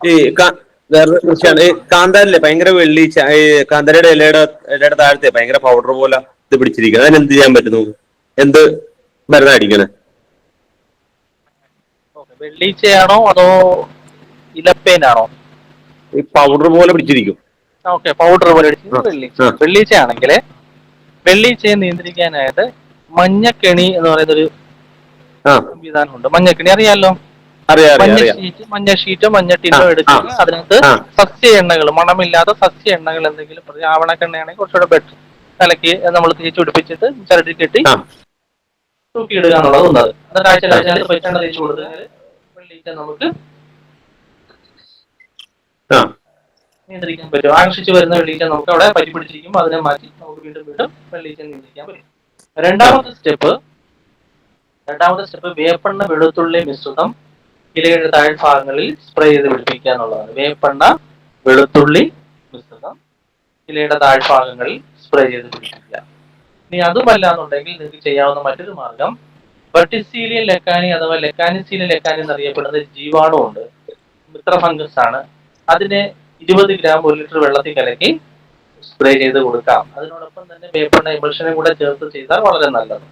ഈ വേറൊരു കൃഷിയാണ് ഈ കാന്താരില്ലേ ഭയങ്കര വെള്ളീച്ച ഈ കാന്താരിയുടെ ഇലയുടെ ഇലയുടെ താഴത്തെ ഭയങ്കര പൗഡർ പോലെ ഇത് പിടിച്ചിരിക്കുന്നത് അതിന് എന്ത് ചെയ്യാൻ പറ്റും നമുക്ക് എന്ത് മരുന്ന് അടിക്കണേ വെള്ളീച്ചയാണോ അതോ ഇലപ്പേനാണോ? ഈ പൗഡർ പോലെ പിടിച്ചിരിക്കും. ഓക്കെ പൗഡർ പോലെ വെള്ളീച്ച ആ. വെള്ളീച്ച. ആണെങ്കിൽ വെള്ളീച്ചയെ നിയന്ത്രിക്കാനായിട്ട് മഞ്ഞക്കെണി എന്ന് പറയുന്ന ഒരു സംവിധാനമുണ്ട്. മഞ്ഞക്കെണി അറിയാലോ? അറിയാം അറിയാം മഞ്ഞ ഷീറ്റ് മഞ്ഞ ഷീറ്റോ മഞ്ഞ ടിന്നോ എടുക്കുക അതിനകത്ത്. സസ്യ എണ്ണകൾ മണമില്ലാത്ത സസ്യ എണ്ണകൾ എന്തെങ്കിലും ആവണക്കെണ്ണയാണെങ്കിൽ കുറച്ചുകൂടെ ബെറ്റർ തലയ്ക്ക് നമ്മൾ തേച്ച് പിടിപ്പിച്ചിട്ട് ചരടി കെട്ടി തൂക്കി തൂക്കിയിടുക എന്നുള്ളത് എന്നിട്ട് ആഴ്ച ആഴ്ച വെളിച്ചെണ്ണ തേച്ച് കൊടുത്താൽ വെള്ളിയിട്ട് നമുക്ക് നിയന്ത്രിക്കാൻ പറ്റും. ആകർഷിച്ച് വരുന്ന വെള്ളിച്ച നമുക്ക് അവിടെ പറ്റി പിടിച്ചിരിക്കും അതിനെ മാറ്റി നമുക്ക് വീണ്ടും വീണ്ടും വെള്ളിച്ച നിയന്ത്രിക്കാൻ പറ്റും. രണ്ടാമത്തെ സ്റ്റെപ്പ് രണ്ടാമത്തെ സ്റ്റെപ്പ് വേപ്പെണ്ണ വെളുത്തുള്ളി മിശ്രിതം ഇലയുടെ താഴ്ഭാഗങ്ങളിൽ സ്പ്രേ ചെയ്ത് പിടിപ്പിക്കുക എന്നുള്ളതാണ് വേപ്പെണ്ണ വെളുത്തുള്ളി മിശ്രിതം ഇലയുടെ താഴ്ഭാഗങ്ങളിൽ സ്പ്രേ ചെയ്ത് പിടിപ്പിക്കുക. ഇനി അതുമല്ല എന്നുണ്ടെങ്കിൽ നിങ്ങൾക്ക് ചെയ്യാവുന്ന മറ്റൊരു മാർഗം ബട്ടിസീലിയൻ ലെക്കാനി അഥവാ ലെക്കാനിസീലിയൻ ലെക്കാനി എന്നറിയപ്പെടുന്ന ജീവാണുണ്ട് മിത്ര ഫംഗസ് ആണ്. അതിനെ ഇരുപത് ഗ്രാം ഒരു ലിറ്റർ വെള്ളത്തിൽ കലക്കി സ്പ്രേ ചെയ്ത് കൊടുക്കാം. അതിനോടൊപ്പം തന്നെ വേപ്പെണ്ണ ഇമൾഷനും കൂടെ ചേർത്ത് ചെയ്താൽ വളരെ നല്ലത്.